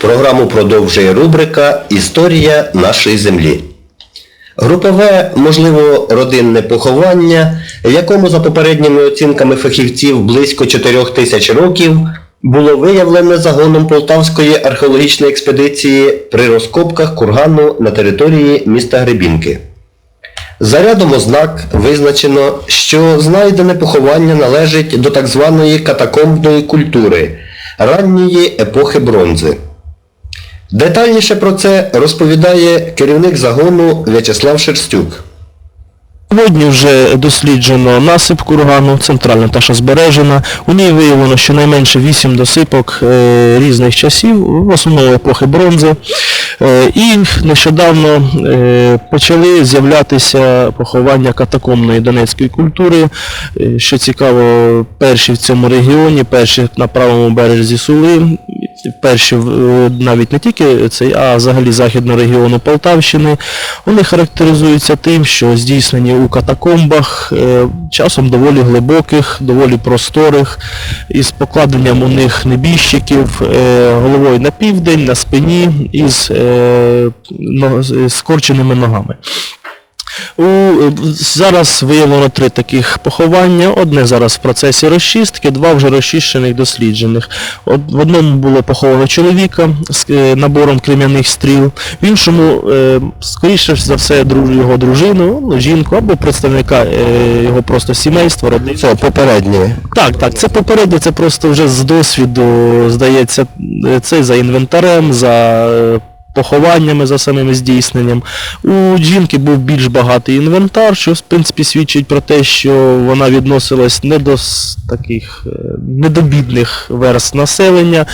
Програму продовжує рубрика Історія нашої землі. Групове, можливо, родинне поховання, якому за попередніми оцінками фахівців близько 4 тисяч років було виявлене загоном Полтавської археологічної експедиції при розкопках кургану на території міста Гребінки. За рядом ознак визначено, що знайдене поховання належить до так званої катакомбної культури ранньої епохи бронзи. Детальніше про це розповідає керівник загону В'ячеслав Шерстюк. Сьогодні вже досліджено насип кургану, центральна та збережена. У ній виявлено щонайменше 8 досипок е, різних часів, в основному епохи бронзи. Е, і нещодавно е, почали з'являтися поховання катакомної донецької культури. Що цікаво, перші в цьому регіоні, перші на правому березі Сули, перші навіть не тільки цей, а взагалі західного регіону Полтавщини. Вони характеризуються тим, що здійснені у катакомбах, е, часом доволі глибоких, доволі просторих, із покладенням у них небіжчиків е, головою на південь, на спині із е, скорченими ногами. У, е, зараз виявлено три таких поховання. Одне зараз в процесі розчистки, два вже розчищених, досліджених. Од, в одному було поховано чоловіка з е, набором крем'яних стріл, в іншому, е, скоріше за все, друж, його дружину, ну, жінку або представника е, його просто сімейства, родини. Це попереднє. Так, так, це попередньо, це просто вже з досвіду, здається, е, це за інвентарем, за е, похованнями, за самим здійсненням. У жінки був більш багатий інвентар, що в принципі свідчить про те, що вона відносилась не до таких недобідних не верст населення.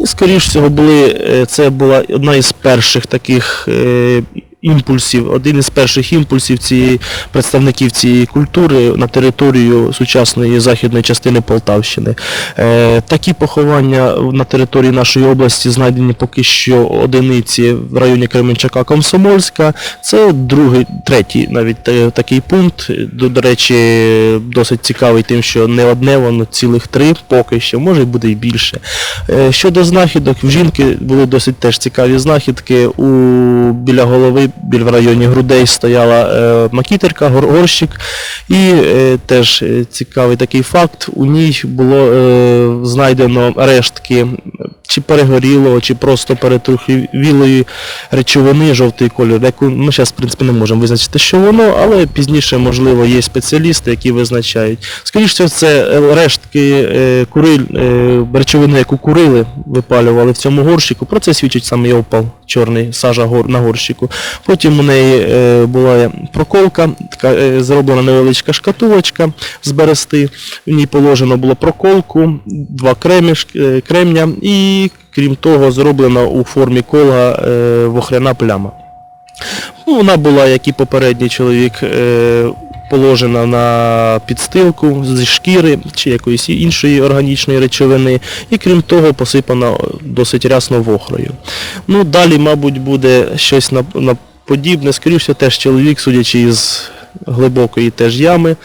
І, скоріш всього, були, е, це була одна із перших таких е, імпульсів, один із перших імпульсів цієї представників цієї культури на територію сучасної західної частини Полтавщини. Е, такі поховання на території нашої області знайдені поки що одиниці в районі Кременчака Комсомольська. Це другий, третій навіть е, такий пункт. До, речі, досить цікавий тим, що не одне, воно цілих три поки що, може буде і більше. Е, Щодо знахідок, в жінки були досить теж цікаві знахідки. У, біля голови, біля в районі грудей стояла е, макітерка, гор, горщик. І е, теж е, цікавий такий факт. У ній було знайдено рештки чи перегорілого, чи просто перетрухівілої речовини, жовтий кольор, яку ми зараз, в принципі, не можемо визначити, що воно, але пізніше, можливо, є спеціалісти, які визначають. Скоріше це е, рештки е, куриль, е, речовини, яку курили, випалювали в цьому горщику. Про це свідчить саме опал чорний сажа гор, на горщику. Потім у неї була проколка, така зроблена невеличка шкатулочка з берести. В ній положено було проколку, два кремня і, крім того, зроблена у формі кола е, вохряна пляма. Ну, вона була, як і попередній чоловік, е, положена на підстилку зі шкіри чи якоїсь іншої органічної речовини, і крім того, посипана досить рясно вохрою. Ну, далі, мабуть, буде щось на, на подібне, скоріше теж чоловік, судячи із глибокої теж ями.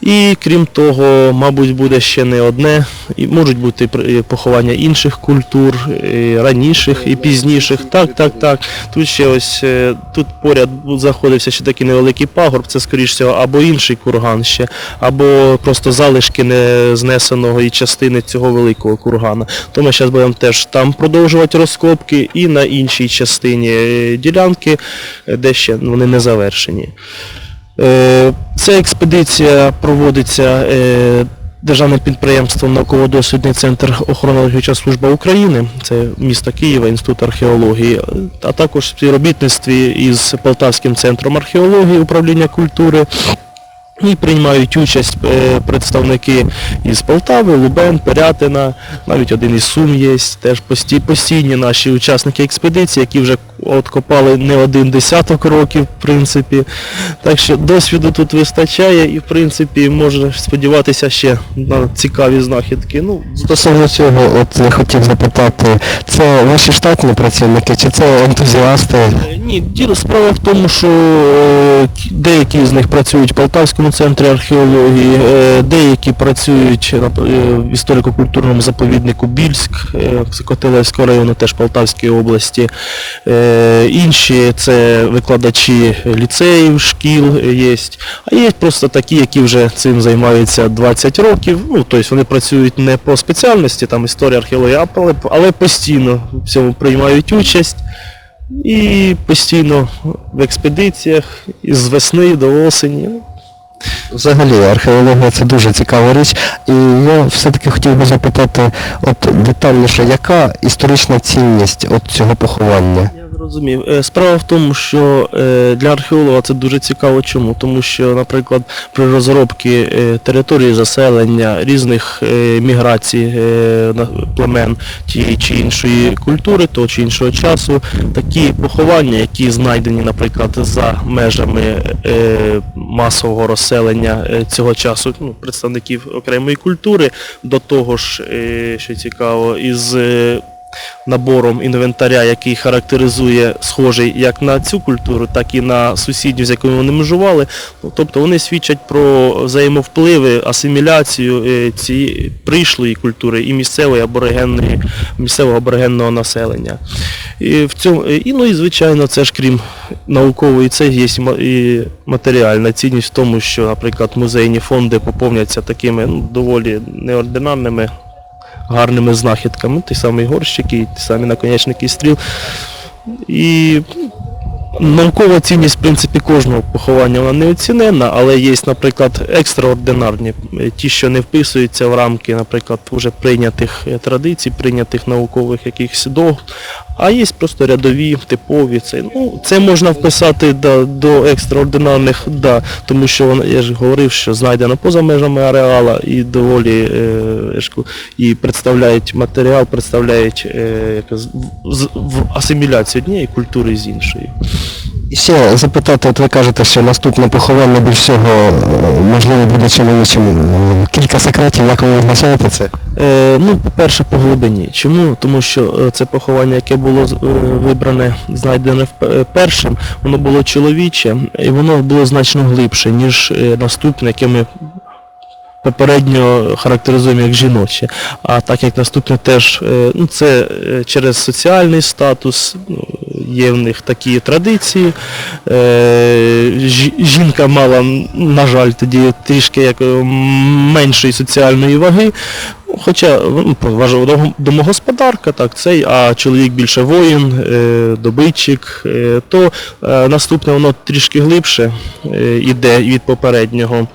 І крім того, мабуть, буде ще не одне, і можуть бути поховання інших культур, і раніших і пізніших. Так, так, так. Тут ще ось е, тут поряд знаходився ще такий невеликий пагорб, це скоріш всього або інший курган ще, або просто залишки не знесеного і частини цього великого кургана. То ми зараз будемо теж там продовжувати розкопки і на іншій частині е, ділянки, е, де ще вони не завершені. Е, Ця експедиція проводиться е, Державним підприємством Науково-дослідний центр охорони служба України, це місто Києва, Інститут археології, а також в співробітництві із Полтавським центром археології управління культури. І приймають участь е, представники із Полтави, Лубен, Пирятина, навіть один із Сум є, теж постійні наші учасники експедиції, які вже откопали не один десяток років, в принципі. Так що досвіду тут вистачає і, в принципі, можна сподіватися ще на цікаві знахідки. Ну, Стосовно цього, от я хотів запитати, це ваші штатні працівники чи це ентузіасти? Е, Ні, справа в тому, що е, деякі з них працюють в Полтавському обласному центрі археології, е, деякі працюють нап- е, в історико-культурному заповіднику Більськ е, Котелевського району, теж Полтавської області. Е, Інші це викладачі ліцеїв, шкіл є. А є просто такі, які вже цим займаються 20 років. Ну, тобто вони працюють не по спеціальності, там історія, археологія, але постійно в цьому приймають участь. І постійно в експедиціях із весни до осені. Взагалі, археологія це дуже цікава річ. І я все-таки хотів би запитати от детальніше, яка історична цінність от цього поховання? Я зрозумів. Е, Справа в тому, що е, для археолога це дуже цікаво. Чому? Тому що, наприклад, при розробці е, території заселення різних міграцій племен тієї чи іншої культури, того чи іншого часу, такі поховання, які знайдені, наприклад, за межами масового розселення цього часу, ну, представників окремої культури, до того ж, що цікаво, із набором інвентаря, який характеризує схожий як на цю культуру, так і на сусідню, з якою вони межували. Ну, Тобто вони свідчать про взаємовпливи, асиміляцію е, цієї прийшлої культури і місцевої аборигенної, місцевого аборигенного населення. І, в цьому, і, ну і звичайно, це ж крім наукової, це є і матеріальна цінність в тому, що, наприклад, музейні фонди поповняться такими ну, доволі неординарними гарними знахідками, ті самі горщики, ті самі наконечники стріл. І наукова цінність, в принципі, кожного поховання вона не оцінена, але є, наприклад, екстраординарні, е, ті, що не вписуються в рамки, наприклад, вже прийнятих е, традицій, прийнятих наукових якихось догм, а є просто рядові, типові. Це, ну, це можна вписати да, до екстраординарних, да, тому що я ж говорив, що знайдено поза межами ареала і доволі е, і представляють матеріал, представляють е, як, з- в, в асиміляцію однієї культури з іншої. І ще запитати, от ви кажете, що наступне поховання більш всього е, можливо буде чоловічим. Е, Кілька секретів, як ви визначаєте це? Е, ну, по-перше, по глибині. Чому? Тому що е, це поховання, яке було е, вибране, знайдене е, першим, воно було чоловіче, і воно було значно глибше, ніж наступне, яке ми попередньо характеризуємо як жіноче. А так як наступне теж, е, ну, це е, через соціальний статус, ну, є в них такі традиції. Е, Жінка мала, на жаль, тоді трішки як меншої соціальної ваги. Хоча домогосподарка, так, цей, а чоловік більше воїн, е, добитчик, е, то е, наступне воно трішки глибше е, іде від попереднього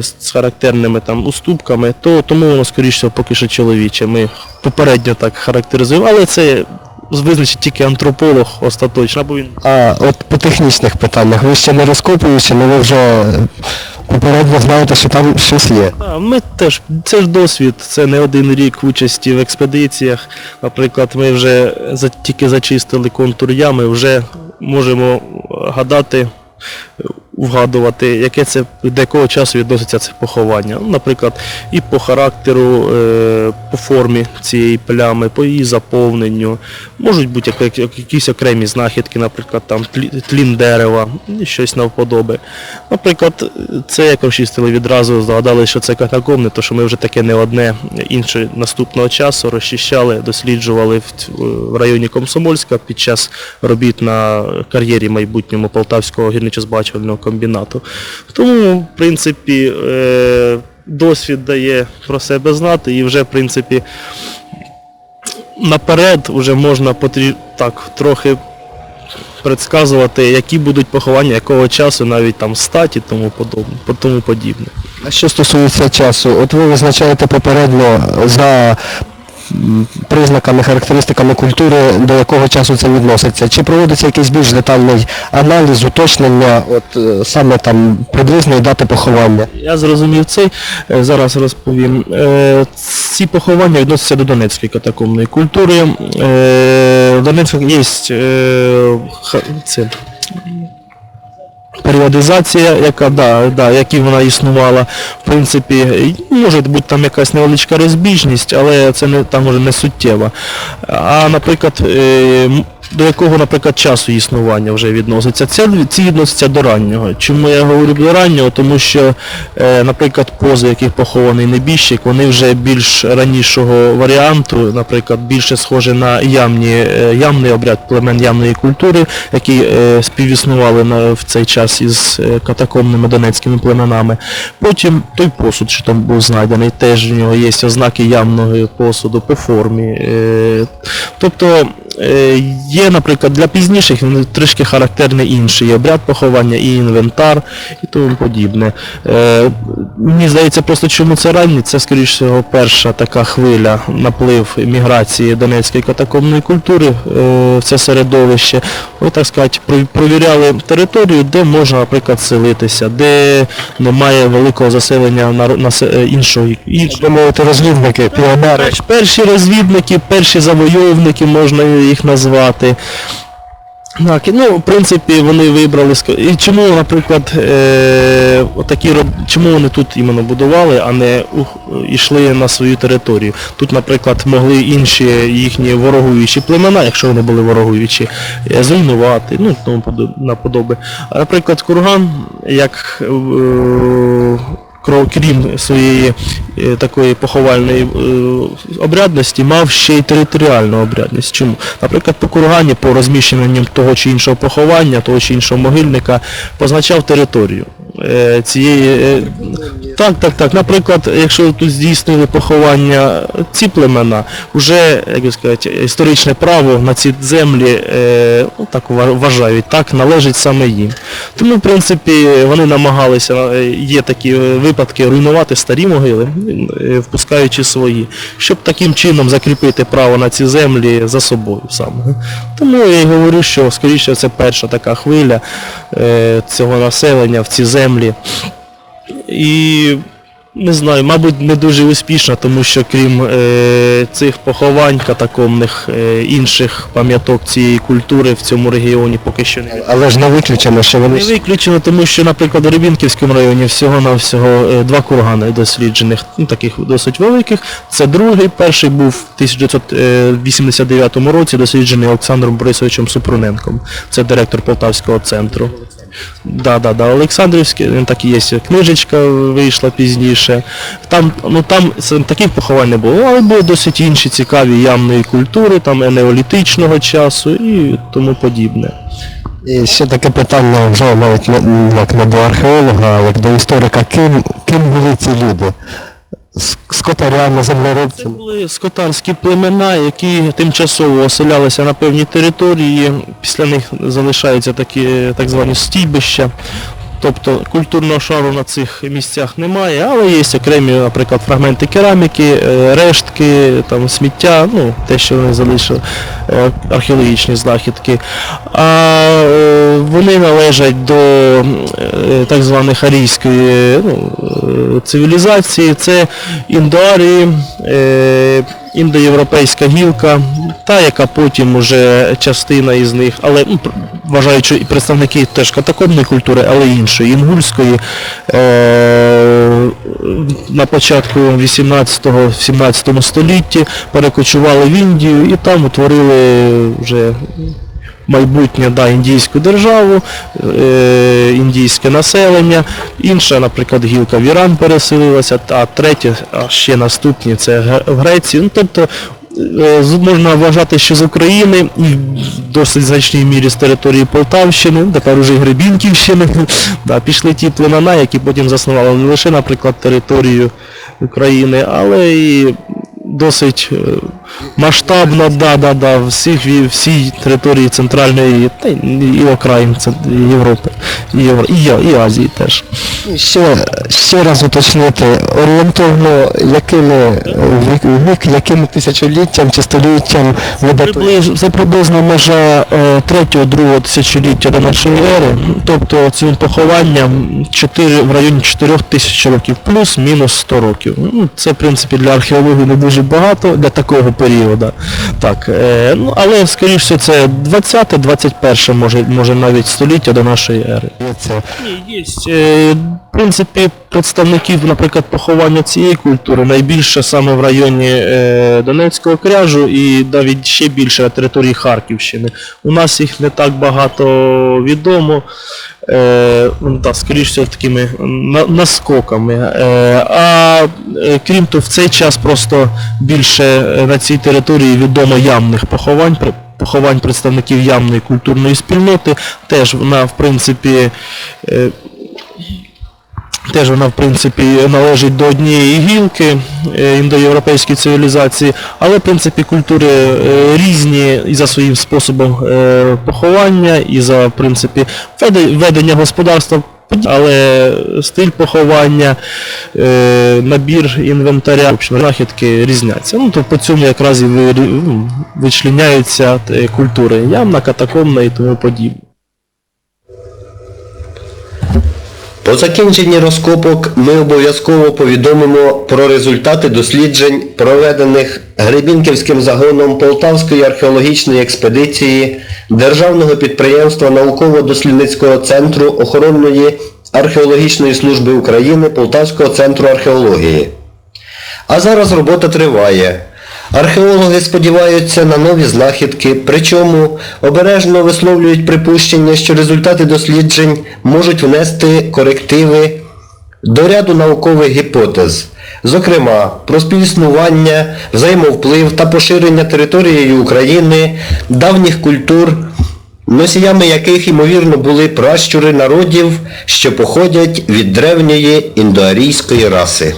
з характерними там уступками, то тому воно скоріше поки що чоловіче. Ми попередньо так характеризуємо, але це визначить тільки антрополог остаточно, бо він А от по технічних питаннях, ви ще не розкопуючи, але ви вже попередньо знаєте, що там щось є. А, Ми теж, це ж досвід, це не один рік участі в експедиціях. Наприклад, ми вже за, тільки зачистили контур ями, вже можемо гадати, вгадувати, яке це до якого часу відноситься це поховання. Ну, Наприклад, і по характеру, е, по формі цієї плями, по її заповненню. Можуть бути як- як- якісь окремі знахідки, наприклад, там тлін дерева, і щось навподоби. Наприклад, це як розчистили відразу, згадали, що це катакомни, то що ми вже таке не одне інше наступного часу розчищали, досліджували в районі Комсомольська під час робіт на кар'єрі майбутньому Полтавського гірничо-збагачувального комбінату. Тому, в принципі, е, досвід дає про себе знати і вже, в принципі, наперед вже можна так, трохи предсказувати, які будуть поховання, якого часу, навіть там статі, тому подобне, тому подібне. А що стосується часу, от ви визначаєте попередньо за признаками, характеристиками культури, до якого часу це відноситься. Чи проводиться якийсь більш детальний аналіз, уточнення, от е, саме там приблизної дати поховання? Я зрозумів цей, е, зараз розповім. Е, Ці поховання відносяться до Донецької катакомної культури. В Донецьку є це, періодизація, яка, да, да, які вона існувала, в принципі, може бути там якась невеличка розбіжність, але це не там може не суттєва. А, наприклад, е, до якого, наприклад, часу існування вже відноситься? Це ці відносяться до раннього. Чому я говорю до раннього? Тому що, е, наприклад, пози, яких похований небіжчик, вони вже більш ранішого варіанту, наприклад, більше схожі на ямні, е, ямний обряд племен ямної культури, які співіснували в цей час із е, катакомними донецькими племенами. Потім той посуд, що там був знайдений, теж в нього є ознаки явного посуду по формі. Е, тобто є, наприклад, для пізніших він трішки характерний інший обряд поховання і інвентар і тому подібне. Е, мені здається, просто чому це ранні, це, скоріш всього, перша така хвиля, наплив міграції донецької катакомної культури е, в це середовище. Ви, так сказати, провіряли територію, де можна, наприклад, селитися, де немає великого заселення насе- е, іншого. іншого. Так мовити, розвідники, піонери. Перші розвідники, перші завойовники, можна їх назвати. Так, ну, в принципі, вони вибрали. І чому, наприклад, е, отакі, роб- чому вони тут іменно будували, а не йшли на свою територію? Тут, наприклад, могли інші їхні ворогуючі племена, якщо вони були ворогуючі, е, зруйнувати, ну, тому подо- наподоби. Наприклад, курган, як е, кро- крім своєї е, такої поховальної е, обрядності, мав ще й територіальну обрядність. Чому? Наприклад, по кургані, по розміщенню того чи іншого поховання, того чи іншого могильника, позначав територію. е, Цієї, так, так, так. Наприклад, якщо тут здійснили поховання ці племена, вже, як би сказати, історичне право на ці землі, е, ну, так ва- вважають, так, належить саме їм. Тому, в принципі, вони намагалися, е, є такі е, випадки, руйнувати старі могили, е, впускаючи свої, щоб таким чином закріпити право на ці землі за собою саме. Тому я й говорю, що, скоріше, це перша така хвиля е, цього населення в ці землі. І не знаю, мабуть, не дуже успішна, тому що крім е, цих поховань катакомних, е, інших пам'яток цієї культури в цьому регіоні поки що не Але ж не виключено, що вони не виключено, тому що, наприклад, у Рибінківському районі всього-навсього е, два кургани досліджених, ну, таких досить великих. Це другий, перший був в 1989 році, досліджений Олександром Борисовичем Супруненком. Це директор Полтавського центру. Да, да, да, Олександрівський, так і є, книжечка вийшла пізніше. Там, ну там таких поховань не було, але були досить інші цікаві ямної культури, там енеолітичного неолітичного часу і тому подібне. І ще таке питання вже навіть як не до археолога, а як до історика, ким, ким були ці люди? С- землеробцями? Це були скотарські племена, які тимчасово оселялися на певній території. Після них залишаються такі так звані стійбища. Тобто культурного шару на цих місцях немає, але є окремі, наприклад, фрагменти кераміки, е, рештки, там, сміття, ну, те, що вони залишили, е, археологічні знахідки. А е, вони належать до так званих арійської ну, цивілізації. Це індоарії, е, індоєвропейська гілка, та яка потім уже частина із них, але вважаючи і представники теж катакомної культури, але іншої, інгульської, е, на початку 18-17 столітті перекочували в Індію і там утворили вже майбутнє да, індійську державу, е, індійське населення. Інша, наприклад, гілка в Іран переселилася, а третя, а ще наступні це в Грецію. Ну, тобто е, можна вважати, що з України і в досить значній мірі з території Полтавщини, тепер уже Гребінківщини, да, пішли ті племена, які потім заснували не лише, наприклад, територію України, але і досить е, масштабно, да, да, да, всіх, всій території центральної та і окраїн Європи, і, Євро, і, і Азії теж. Ще, ще раз уточнити, орієнтовно якими вік, вік, яким тисячоліттям чи століттям ви датуєте? Це приблизно межа е, третього-другого тисячоліття до нашої ери, тобто цим похованням 4, в районі 4 тисяч років, плюс-мінус 100 років. Ну, це, в принципі, для археології не дуже багато для такого періоду. Так, е, ну, але, скоріш всього, це 20-21 може, може навіть століття до нашої ери. Це Ні, є. Е, В принципі, представників, наприклад, поховання цієї культури найбільше саме в районі е, Донецького кряжу і навіть ще більше на території Харківщини. У нас їх не так багато відомо. Е, ну, скоріш всього, такими наскоками. А крім того, в цей час просто більше на цій території відомо ямних поховань, поховань представників ямної культурної спільноти. Теж вона, в принципі, е, Теж вона, в принципі, належить до однієї гілки е, індоєвропейської цивілізації, але, в принципі, культури е, різні і за своїм способом поховання, і за, в принципі, ведення господарства, але стиль поховання, е, набір інвентаря, знахідки різняться. Ну, то по цьому якраз і ну, вичленяються культури ямна, катакомна і тому подібне. По закінченні розкопок ми обов'язково повідомимо про результати досліджень, проведених Гребінківським загоном Полтавської археологічної експедиції Державного підприємства Науково-дослідницького центру охоронної археологічної служби України Полтавського центру археології. А зараз робота триває. Археологи сподіваються на нові знахідки, причому обережно висловлюють припущення, що результати досліджень можуть внести корективи до ряду наукових гіпотез, зокрема про співіснування, взаємовплив та поширення територією України давніх культур, носіями яких ймовірно були пращури народів, що походять від древньої індоарійської раси.